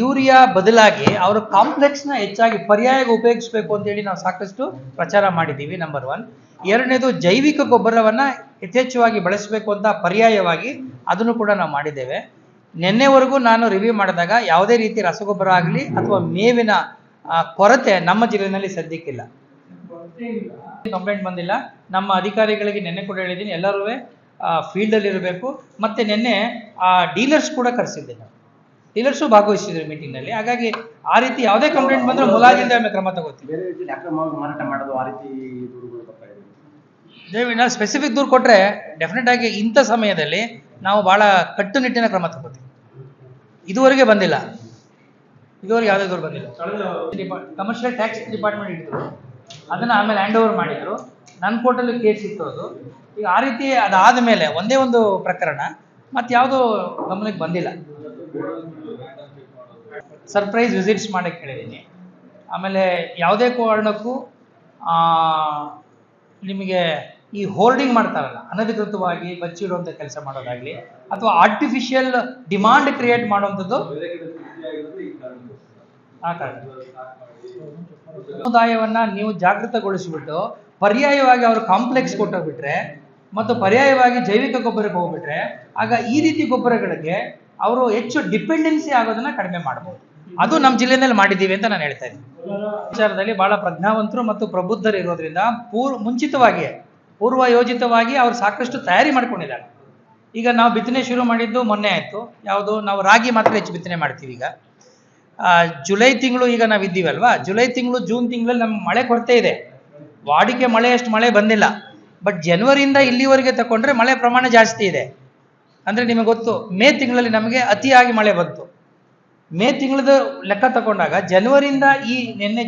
Urea ಬದಲಾಗಿ ಅವರು ಕಾಂಪ್ಲೆಕ್ಸ್ನ ಹೆಚ್ಚಾಗಿ ಪರ್ಯಾಯವಾಗಿ ಉಪಯೋಗಿಸಬೇಕು ಅಂತೇಳಿ ನಾವು ಸಾಕಷ್ಟು ಪ್ರಚಾರ ಮಾಡಿದ್ದೀವಿ ನಂಬರ್ ಒನ್ ಎರಡನೇದು ಜೈವಿಕ ಗೊಬ್ಬರವನ್ನು ಯಥೇಚ್ಛವಾಗಿ ಬಳಸಬೇಕು ಅಂತ ಪರ್ಯಾಯವಾಗಿ ಅದನ್ನು ಕೂಡ ನಾವು ಮಾಡಿದ್ದೇವೆ. ನಿನ್ನೆವರೆಗೂ ನಾನು ರಿವ್ಯೂ ಮಾಡಿದಾಗ ಯಾವುದೇ ರೀತಿ ರಸಗೊಬ್ಬರ ಆಗಲಿ ಅಥವಾ ಮೇವಿನ ಕೊರತೆ ನಮ್ಮ ಜಿಲ್ಲೆಯಲ್ಲಿ ಸದ್ಯಕ್ಕಿಲ್ಲ. ಕಂಪ್ಲೇಂಟ್ ಬಂದಿಲ್ಲ. ನಮ್ಮ ಅಧಿಕಾರಿಗಳಿಗೆ ನಿನ್ನೆ ಕೂಡ ಹೇಳಿದ್ದೀನಿ. ಎಲ್ಲರೂ ಫೀಲ್ಡಲ್ಲಿ ಇರಬೇಕು. ಮತ್ತು ನಿನ್ನೆ, ಆ ಡೀಲರ್ಸ್ ಕೂಡ ಕರೆಸಿದ್ದೆ ನಾವು ಡೀಲರ್ಸು ಭಾಗವಹಿಸಿದ್ರು ಮೀಟಿಂಗ್ನಲ್ಲಿ ಹಾಗಾಗಿ ಆ ರೀತಿ ಯಾವುದೇ ಕಂಪ್ಲೇಂಟ್ ಬಂದ್ರೆ ಮುಲಾಜಿಂದ ಕ್ರಮ ತಗೋತೀವಿ. ಬೇರೆ ರೀತಿಯಲ್ಲಿ ಅಕ್ರಮವಾಗಿ ಮಾರಾಟ ಮಾಡೋದು ಆ ರೀತಿ ದೂರುಗಳು ಬರ್ತಾ ಇದೆ. ದಯವಿಟ್ಟು ನಾವು ಸ್ಪೆಸಿಫಿಕ್ ದೂರು ಕೊಟ್ಟರೆ ಡೆಫಿನೆಟ್ ಆಗಿ ಇಂಥ ಸಮಯದಲ್ಲಿ ನಾವು ಭಾಳ ಕಟ್ಟುನಿಟ್ಟಿನ ಕ್ರಮ ತಗೋತೀವಿ. ಇದುವರೆಗೆ ಬಂದಿಲ್ಲ. ಇದುವರೆಗೆ ಯಾವುದೇ ದೂರು ಬಂದಿಲ್ಲ. ಕಮರ್ಷಿಯಲ್ ಟ್ಯಾಕ್ಸ್ ಡಿಪಾರ್ಟ್ಮೆಂಟ್ ಇಟ್ಟರು ಅದನ್ನು ಆಮೇಲೆ ಹ್ಯಾಂಡ್ ಓವರ್ ಮಾಡಿದ್ರು. ನನ್ನ ಕೋರ್ಟಲ್ಲಿ ಕೇಸ್ ಇತ್ತು ಅದು. ಈಗ ಆ ರೀತಿ ಅದಾದ ಮೇಲೆ ಒಂದೇ ಒಂದು ಪ್ರಕರಣ ಮತ್ತೆ ಯಾವುದೂ ಗಮನಕ್ಕೆ ಬಂದಿಲ್ಲ. ಸರ್ಪ್ರೈಸ್ ವಿಸಿಟ್ಸ್ ಮಾಡಕ್ಕೆ ಹೇಳಿದ್ದೀನಿ. ಆಮೇಲೆ ಯಾವುದೇ ಕಾರಣಕ್ಕೂ ನಿಮಗೆ ಈ ಹೋರ್ಡಿಂಗ್ ಮಾಡ್ತಾರಲ್ಲ, ಅನಧಿಕೃತವಾಗಿ ಬಚ್ಚಿಡುವಂಥ ಕೆಲಸ ಮಾಡೋದಾಗ್ಲಿ, ಅಥವಾ ಆರ್ಟಿಫಿಷಿಯಲ್ ಡಿಮಾಂಡ್ ಕ್ರಿಯೇಟ್ ಮಾಡುವಂಥದ್ದು ಸಮುದಾಯವನ್ನ ನೀವು ಜಾಗೃತಗೊಳಿಸಿಬಿಟ್ಟು, ಪರ್ಯಾಯವಾಗಿ ಅವರು ಕಾಂಪ್ಲೆಕ್ಸ್ ಕೊಟ್ಟೋಗ್ಬಿಟ್ರೆ, ಮತ್ತು ಪರ್ಯಾಯವಾಗಿ ಜೈವಿಕ ಗೊಬ್ಬರಕ್ಕೆ ಹೋಗ್ಬಿಟ್ರೆ, ಆಗ ಈ ರೀತಿ ಗೊಬ್ಬರಗಳಿಗೆ ಅವರು ಹೆಚ್ಚು ಡಿಪೆಂಡೆನ್ಸಿ ಆಗೋದನ್ನ ಕಡಿಮೆ ಮಾಡ್ಬೋದು. ಅದು ನಮ್ಮ ಜಿಲ್ಲೆಯಲ್ಲಿ ಮಾಡಿದ್ದೀವಿ ಅಂತ ನಾನು ಹೇಳ್ತಾ ಇದ್ದೀನಿ. ವಿಚಾರದಲ್ಲಿ ಬಹಳ ಪ್ರಜ್ಞಾವಂತರು ಮತ್ತು ಪ್ರಬುದ್ಧರು ಇರೋದ್ರಿಂದ ಪೂರ್ವ ಮುಂಚಿತವಾಗಿಯೇ ಪೂರ್ವ ಯೋಜಿತವಾಗಿ ಅವ್ರು ಸಾಕಷ್ಟು ತಯಾರಿ ಮಾಡ್ಕೊಂಡಿದ್ದಾರೆ. ಈಗ ನಾವು ಬಿತ್ತನೆ ಶುರು ಮಾಡಿದ್ದು ಮೊನ್ನೆ ಆಯಿತು. ಯಾವುದು? ನಾವು ರಾಗಿ ಮಾತ್ರ ಹೆಚ್ಚು ಬಿತ್ತನೆ ಮಾಡ್ತೀವಿ ಈಗ. ಜುಲೈ ತಿಂಗಳು ಈಗ ನಾವು ಇದ್ದೀವಲ್ವಾ? ಜುಲೈ ತಿಂಗಳು, ಜೂನ್ ತಿಂಗಳಲ್ಲಿ ನಮ್ಗೆ ಮಳೆ ಕೊರತೆ ಇದೆ. ವಾಡಿಕೆ ಮಳೆ ಅಷ್ಟು ಮಳೆ ಬಂದಿಲ್ಲ. ಬಟ್ ಜನವರಿಯಿಂದ ಇಲ್ಲಿವರೆಗೆ ತಗೊಂಡ್ರೆ ಮಳೆ ಪ್ರಮಾಣ ಜಾಸ್ತಿ ಇದೆ. ಅಂದರೆ ನಿಮಗೆ ಗೊತ್ತು, ಮೇ ತಿಂಗಳಲ್ಲಿ ನಮಗೆ ಅತಿಯಾಗಿ ಮಳೆ ಬಂತು. ಮೇ ತಿಂಗಳದ ಲೆಕ್ಕ ತಗೊಂಡಾಗ ಜನವರಿಯಿಂದ ಈ ನಿನ್ನೆ